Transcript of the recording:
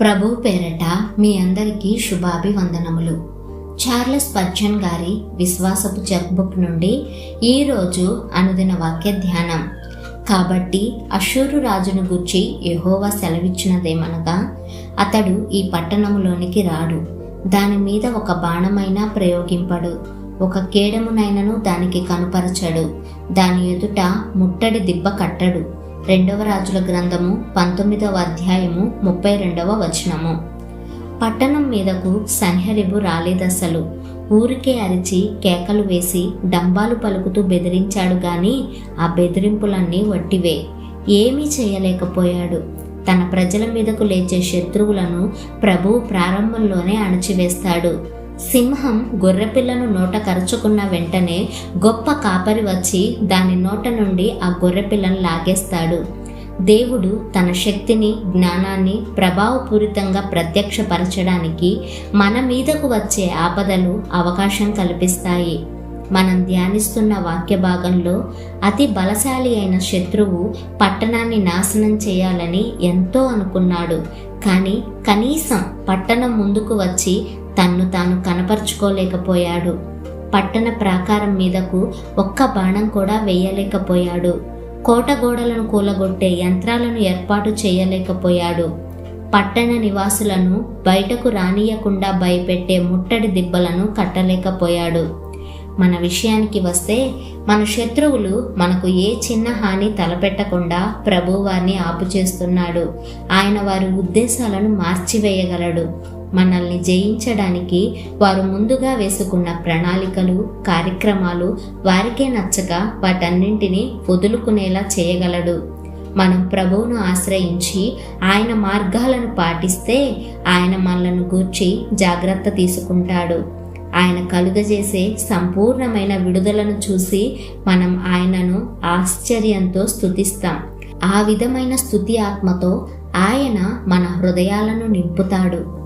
ప్రభు పేరట మీ అందరికీ శుభాభివందనములు. చార్లెస్ పర్చన్ గారి విశ్వాసపు చెక్ బుక్ నుండి ఈరోజు అనుదిన వాక్య ధ్యానం. కాబట్టి అశూరు రాజును గుర్చి యహోవా సెలవిచ్చినదేమనగా అతడు ఈ పట్టణములోనికి రాడు. దాని మీద ఒక బాణమైనా ప్రయోగింపడు. ఒక కేడమునైనను దానికి కనుపరచడు. దాని ఎదుట ముట్టడి దిబ్బ కట్టడు. రెండవ రాజుల గ్రంథము పంతొమ్మిదవ అధ్యాయము ముప్పై రెండవ వచనము. పట్టణం మీదకు సన్హరిబు రాలేదసలు. ఊరికే అరిచి కేకలు వేసి డంబాలు పలుకుతూ బెదిరించాడు గాని ఆ బెదిరింపులన్నీ వట్టివే. ఏమీ చేయలేకపోయాడు. తన ప్రజల మీదకు లేచే శత్రువులను ప్రభువు ప్రారంభంలోనే అణచివేస్తాడు. సింహం గొర్రెపిల్లను నోట కరుచుకున్న వెంటనే గొప్ప కాపరి వచ్చి దాని నోట నుండి ఆ గొర్రెపిల్లను లాగేస్తాడు. దేవుడు తన శక్తిని జ్ఞానాన్ని ప్రభావపూరితంగా ప్రత్యక్షపరచడానికి మన మీదకు వచ్చే ఆపదలు అవకాశం కల్పిస్తాయి. మనం ధ్యానిస్తున్న వాక్య భాగంలో అతి బలశాలి అయిన శత్రువు పట్టణాన్ని నాశనం చేయాలని ఎంతో అనుకున్నాడు. కానీ కనీసం పట్టణం ముందుకు వచ్చి తన్ను తాను కనపరుచుకోలేకపోయాడు. పట్టణ ప్రాకారం మీదకు ఒక్క బాణం కూడా వేయలేకపోయాడు. కోట గోడలను కూలగొట్టే యంత్రాలను ఏర్పాటు చేయలేకపోయాడు. పట్టణ నివాసులను బయటకు రానియకుండా భయపెట్టే ముట్టడి దిబ్బలను కట్టలేకపోయాడు. మన విషయానికి వస్తే మన శత్రువులు మనకు ఏ చిన్న హాని తలపెట్టకుండా ప్రభువారిని ఆపుచేస్తున్నాడు. ఆయన వారి ఉద్దేశాలను మార్చివేయగలడు. మనల్ని జయించడానికి వారు ముందుగా వేసుకున్న ప్రణాళికలు కార్యక్రమాలు వారికే నచ్చక వాటన్నింటినీ వదులుకునేలా చేయగలడు. మనం ప్రభువును ఆశ్రయించి ఆయన మార్గాలను పాటిస్తే ఆయన మనలను గూర్చి జాగ్రత్త తీసుకుంటాడు. ఆయన కలుగజేసే సంపూర్ణమైన విడుదలను చూసి మనం ఆయనను ఆశ్చర్యంతో స్థుతిస్తాం ఆ విధమైన స్థుతి ఆత్మతో ఆయన మన హృదయాలను నింపుతాడు.